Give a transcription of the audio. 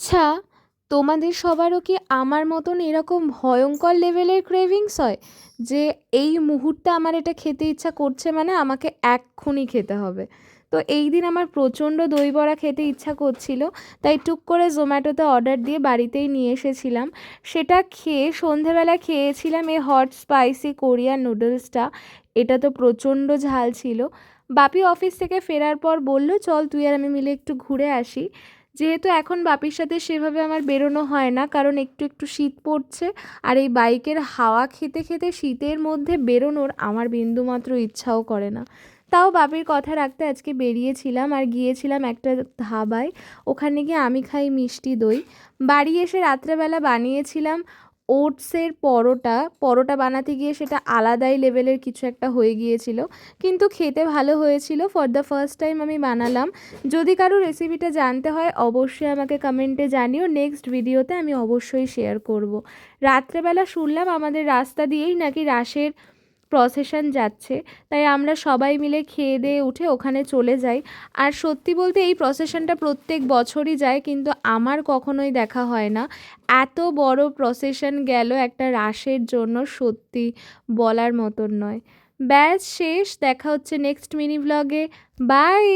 আচ্ছা তোমাদের সবারও কি আমার মতন এরকম ভয়ঙ্কর লেভেলের ক্রেভিংস হয়? যে এই মুহূর্তে আমার এটা খেতে ইচ্ছা করছে মানে আমাকে এক্ষুনি খেতে হবে। তো এই দিন আমার প্রচণ্ড দই বড়া খেতে ইচ্ছা করছিল, তাই টুক করে জোম্যাটোতে অর্ডার দিয়ে বাড়িতেই নিয়ে এসেছিলাম। সেটা খেয়ে সন্ধেবেলা খেয়েছিলাম এই হট স্পাইসি কোরিয়ান নুডলসটা। এটা তো প্রচণ্ড ঝাল ছিল। বাপি অফিস থেকে ফেরার পর বলল, চল তুই আর আমি মিলে একটু ঘুরে আসি। যেহেতু এখন বাপির সাথে সেভাবে আমার বেরোনো হয় না, কারণ একটু একটু শীত পড়ছে, আর এই বাইকের হাওয়া খেতে খেতে শীতের মধ্যে বেরোনোর আমার বিন্দুমাত্র ইচ্ছাও করে না। তাও বাপির কথা রাখতে আজকে বেরিয়েছিলাম আর গিয়েছিলাম একটা ধাবায়, ওখানে গিয়ে আমি খাই মিষ্টি দই। বাড়ি এসে রাত্রেবেলা বানিয়েছিলাম ওটসের পরোটা পরোটা বানাতে গিয়ে সেটা আলাদাই লেভেলের কিছু একটা হয়ে গিয়েছিল। কিন্তু খেতে ভালো হয়েছিল ফর দ্য ফার্স্ট টাইম আমি বানালাম। যদি কারও রেসিপিটা জানতে হয়, অবশ্যই আমাকে কমেন্টে জানিও। নেক্সট ভিডিওতে আমি অবশ্যই শেয়ার করব। রাত্রেবেলা শুনলাম আমাদের রাস্তা দিয়েই নাকি রাসের প্রসেশন যাচ্ছে। তাই আমরা সবাই মিলে খেয়ে দিয়ে উঠে ওখানে চলে যাই। আর সত্যি বলতে এই প্রসেশনটা প্রত্যেক বছরই যায়, কিন্তু আমার কখনোই দেখা হয় না। এত বড় প্রসেশন গেল একটা রাসের জন্য সত্যি বলার মতন নয়। ব্যাস, শেষ। দেখা হচ্ছে নেক্সট মিনি ব্লগে বাই